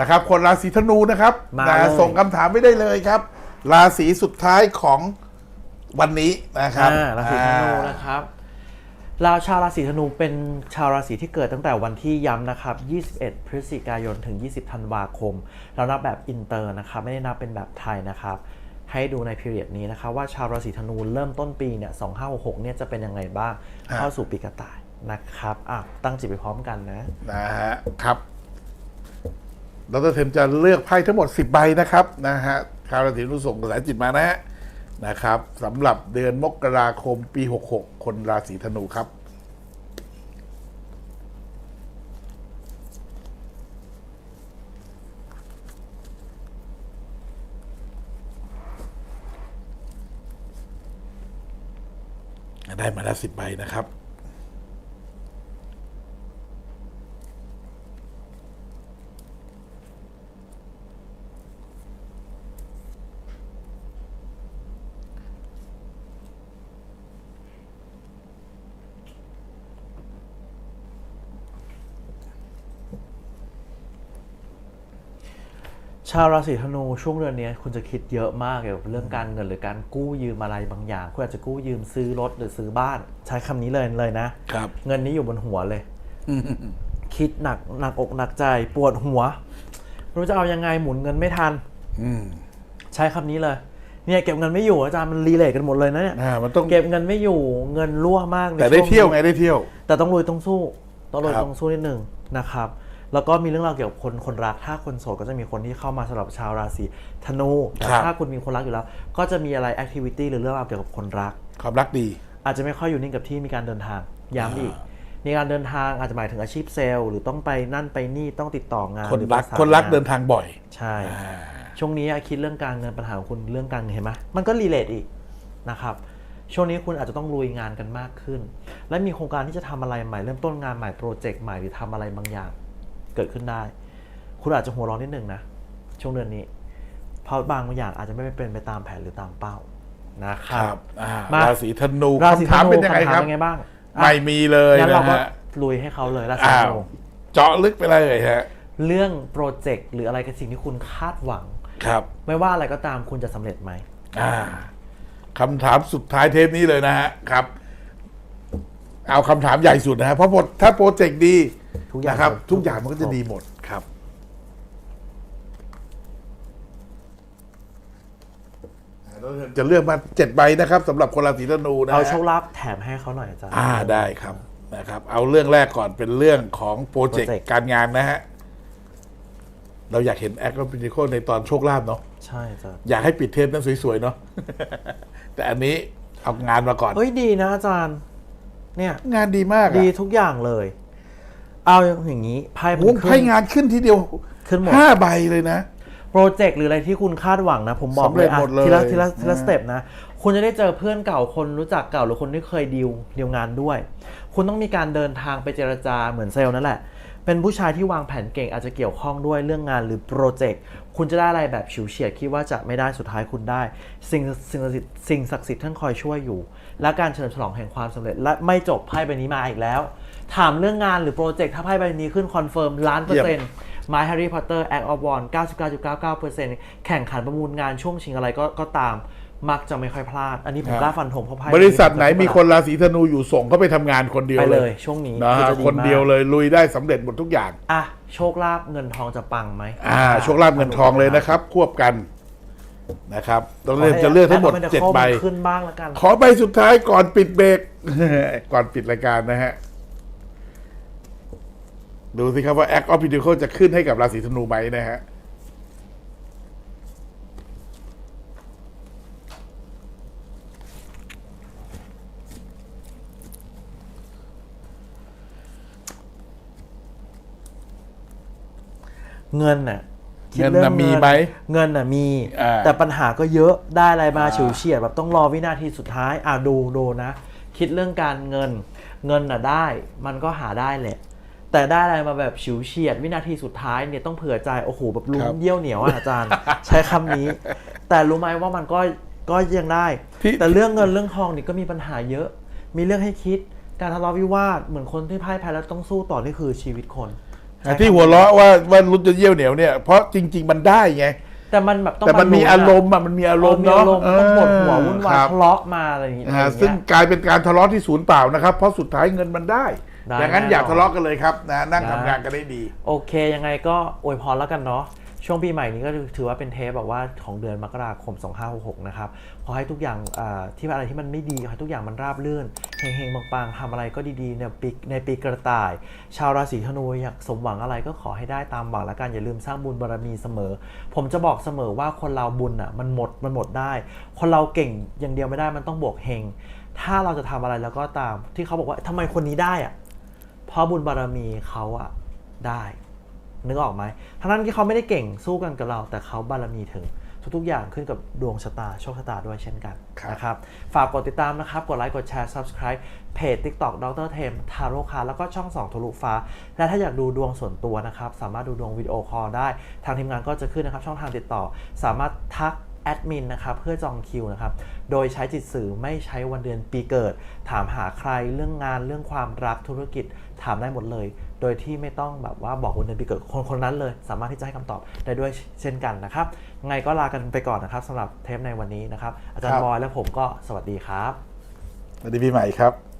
นะครับ คนราศีธนูนะครับมานะเลย ส่งคำถามไม่ได้เลยครับ ราศีสุดท้ายของวันนี้นะครับอ่าราศีธนูอ่านะครับเราชาวราศีธนูเป็นชาวราศีที่เกิดตั้งแต่วันที่ย้ำนะครับ 21 พฤศจิกายนถึง 20 ธันวาคม เรานับแบบอินเตอร์นะครับ ไม่ได้นับเป็นแบบไทยนะครับ ให้ดูในพีเรียดนี้นะครับ ว่าชาวราศีธนูเริ่มต้นปีเนี่ย 2566 เนี่ยจะเป็นยังไงบ้าง เข้าสู่ปีกระต่ายนะครับอะตั้งจิตไปพร้อมกันนะ นะฮะครับ ดรเทมจะเลือกไพ่ทั้งหมด 10 ใบนะครับนะฮะชาวราศีธนูส่งกระแสจิตมานะฮะนะครับสำหรับเดือนมกราคมปี 66 คนราศีธนูครับได้มาแล้วสิบใบนะครับาวราศีธนูช่วงเดือนนี้คุณจะคิดเยอะมากเกี่ยวกับเรื่องการเงินหรือการกู้ยืมอะไรบางอย่าง คุณอาจจะกู้ยืมซื้อรถหรือซื้อบ้าน ใช้คำนี้เลยเลยนะครับ เงินนี้อยู่บนหัวเลย คิดหนักหนักอกหนักใจปวดหัวไม่รู้จะเอายังไงหมุนเงินไม่ทันอืมใช้คำนี้เลย เนี่ยเก็บเงินไม่อยู่อาจารย์มันรีเลทกันหมดเลยนะเนี่ยอ่ามันต้องเก็บเงินไม่อยู่เงินรั่วมากในแต่ได้ช่งเที่ยวนี้ไงได้เที่ยว แต่ต้องลุยต้องสู้ ต้องลุยครับต้องสู้นิดหนึ่งนะครับ แล้วก็มีเรื่องราวเกี่ยวกับคนคนรักถ้าคนโสดก็จะมีคนที่เข้ามาสำหรับชาวราศีธนูแต่ถ้าคุณมีคนรักอยู่แล้ว ก็จะมีอะไรแอคทิวิตี้หรือเรื่องราวเกี่ยวกับคนรัก ความรักดี อาจจะไม่ค่อยอยู่นิ่งกับที่มีการเดินทางย้ำอีกมีการเดินทางอาจจะหมายถึงอาชีพเซลล์ หรือต้องไปนั่นไปนี่ต้องติดต่องานคนหรือรักประสาคนรักงาเดินทางบ่อย ใช่อ่าช่วงนี้อะคิดเรื่องการเงินปัญหาของคุณเรื่องการเงินเห็นไหมมันก็รีเลทอีกนะครับช่วงนี้คุณอาจจะต้องลุยงานกันมากขึ้น และมีโครงการที่จะทำอะไรใหม่เริ่มต้นงานใหม่โปรเจกต์ใหม่หรือทำอะไรบางอย่าง เกิดขึ้นได้ คุณอาจจะหัวเร้อนนิดนึงนะ ช่วงเดือนนี้ เพราะบางอย่างอาจจะไม่เป็นไปตามแผนหรือตามเป้านะคครัรับบอ่ามาราศีธนูราศีคำถามธนูเป็นยังไงคำถามครับเป็นไงบ้างอะไม่มีเลยงั้นนะเราก็ฮะลุยให้เขาเลยราศีอ้าธวนูเจาะลึกไปเลยฮะเรื่องโปรเจกต์หรืออะไรกับสิ่งที่คุณคาดหวังครับ ไม่ว่าอะไรก็ตามคุณจะสำเร็จไหมอ่าคำถามสุดท้ายเทปนี้เลยนะฮะครับ เอาคำถามใหญ่สุดนะฮะเพราะหมดถ้าโปรเจกต์ดีทุกอย่างนะครับครบทุกอย่างมันก็จะดีหมด ครับเราจะเลือกมาเจ็ดใบนะครับสำหรับคนราศีธนูนะฮะ เอาโชคลาภแถมให้เขาหน่อยอาจารย์ อ่าได้ครับนะครับ เอาเรื่องแรกก่อนเป็นเรื่องของโปรเจกต์ Project การงานนะฮะ เราอยากเห็นแอคและพินิโคในตอนโชคลาภเนาะใช่อาจารย์อยากให้ปิดเทปนั้นสวยๆเนาะ แต่อันนี้เอางานมาก่อน เฮ้ยดีนะอาจารย์ เนี่ยงานดีมากอะดีทุกอย่างเลย เอาอย่างนี้ไพ่มัโอ้นโหขึ้ให้นงานขึ้นทีเดียวขึ้นหมด ห้าใบเลยนะ โปรเจกต์หรืออะไรที่คุณคาดหวังนะ ผมบอกสำเร็จอะหมดเลยทีละทีละทีละนะ สเต็ปนะ คุณจะได้เจอเพื่อนเก่าคนรู้จักเก่าหรือคนที่เคยดีลดีลงานด้วย คุณต้องมีการเดินทางไปเจรจาเหมือนเซลล์นั่นแหละ เป็นผู้ชายที่วางแผนเก่งอาจจะเกี่ยวข้องด้วยเรื่องงานหรือโปรเจกต์คุณจะได้อะไรแบบฉิวเฉียดคิดว่าจะไม่ได้สุดท้ายคุณได้ สิ่งสิ่งศักดิ์สิทธิ์สิ่งศักดิ์สิทธิ์ท่านคอยช่วยอยู่ และการเฉลิมฉลองแห่งความสำเร็จและไม่จบไพ่ใบนี้มาอีกแล้ว ถามเรื่องงานหรือโปรเจกต์ถ้าไพ่ใบนี้ขึ้นคอนเฟิร์มล้านเปอร์เซ็นต์ My Harry Potter Act of One 99.99%แข่งขันประมูลงานช่วงชิงอะไรก็ก็ตาม มักจะไม่ค่อยพลาด อันนี้ผมครับกล้าฟันธงเพราะไพ่บริษัทไหนมีคนราศีธนูอยู่ส่งเขาไปทำงานคนเดียวไปเลเลยยช่วงนี้นะคือฮะจะดีคนมากเดียวเลยลุยได้สำเร็จหมดทุกอย่าง อะโชคลาภเงินทองจะปังไหมอ่า โชคลาภเงินทองเลยนะครับ ควบกันนะครับต้องเลือกจะเลือกทั้งหมดให้เจ็ดใบมันขึ้นบ้างแล้วกัน ขอใบสุดท้ายก่อนปิดเบรกก่อนปิดรายการนะฮะดูสิครับว่า Act of Pinnacle จะขึ้นให้กับราศีธนูไหมนะฮะ เงินน่ะคิดเงินรื่อน่ะมีไหมเงินน่ะมี อ่าแต่ปัญหาก็เยอะได้อะไรมาอ่าเฉียวเฉียดแบบต้องรอวินาทีสุดท้าย อะดูดูนะ คิดเรื่องการเงิน เงินน่ะได้ มันก็หาได้แหละ แต่ได้อะไรมาแบบฉิวเฉียด วินาทีสุดท้ายเนี่ยต้องเผื่อใจโอ้โหแบบลุ้ครันบเยี่ยวเหนียวอะอาจารย์ ใช้คำนี้ แต่รู้ไหมว่ามันก็ก็ยังได้ที่ แต่เรื่องเงินเรื่องทองนี่ก็มีปัญหาเยอะ มีเรื่องให้คิดการทะเลาะวิวาทเหมือนคนที่พ่ายแพ้แล้วต้องสู้ต่อนี่คือชีวิตคนใช้ ที่คำหัวเราะว่าว่ารุดจะเยี่ยวเหนียวเนี่ยเพราะจริง ๆ มันได้ไงแต่มันแบบต้องแต่มันมีลุ้ะอารมณ์อะมันมีอารมณ์มีเนาะอารมณ์ต้องปวดหัววุ่นวายครับทะเลาะมาอะไรอย่างเงี้ยนะฮะซึ่งกลายเป็นการทะเลาะที่ศูนย์เปล่านะครับเพราะสุดท้ายเงินมันได้ได้ดังนั้นแน่นอนอย่าทะเลาะกันเลยครับนะนั่งได้ทำงานกันได้ดี โอเคยังไงก็อวยพรแล้วกันเนาะ ช่วงปีใหม่นี้ก็ถือว่าเป็นเทปแบบว่าของเดือนมกราคม 2566 นะครับ ขอให้ทุกอย่างอ่าที่อะไรที่มันไม่ดีขอให้ทุกอย่างมันราบรื่นเฮงๆปังๆทำอะไรก็ดีๆเนี่ยปีในปีกระต่าย ชาวราศีธนูอยากสมหวังอะไรก็ขอให้ได้ตามหวังแล้วกันอย่าลืมสร้างบุญบารมีเสมอ ผมจะบอกเสมอว่าคนเราบุญอะมันหมดมันหมดได้ คนเราเก่งอย่างเดียวไม่ได้มันต้องบวกเฮงถ้าเราจะทำอะไรแล้วก็ตามที่เขาบอกว่าทำไมคนนี้ได้อะเพราะบุญบารมีเขาอะได้ นึกออกไหมทั้งนั้นที่เขาไม่ได้เก่งสู้กันกับเรา แต่เขาบารมีถึง ทุกๆอย่างขึ้นกับดวงชะตาโชคชะตาด้วยเช่นกันครับนะครับ ฝากกดติดตามนะครับ กดไลค์ กดแชร์ subscribe เพจ TikTok ดรเทมทาโร่คาแล้วก็ช่อง 2ทะลุฟ้า และถ้าอยากดูดวงส่วนตัวนะครับ สามารถดูดวงวิดีโอคอลได้ ทางทีมงานก็จะขึ้นนะครับ ช่องทางติดต่อ สามารถทัก แอดมินนะครับเพื่อจองคิวนะครับ โดยใช้จิตสื่อไม่ใช้วันเดือนปีเกิด ถามหาใครเรื่องงานเรื่องความรักธุรกิจถามได้หมดเลย โดยที่ไม่ต้องแบบว่าบอกวันเดือนปีเกิดคนคนนั้นเลย สามารถที่จะให้คำตอบได้ด้วยเช่นกันนะครับไงก็ลากันไปก่อนนะครับสำหรับเทปในวันนี้นะครับ อาจารครัย์บบอยและผมก็สวัสดีครับสวัสดีปีใหม่ครับ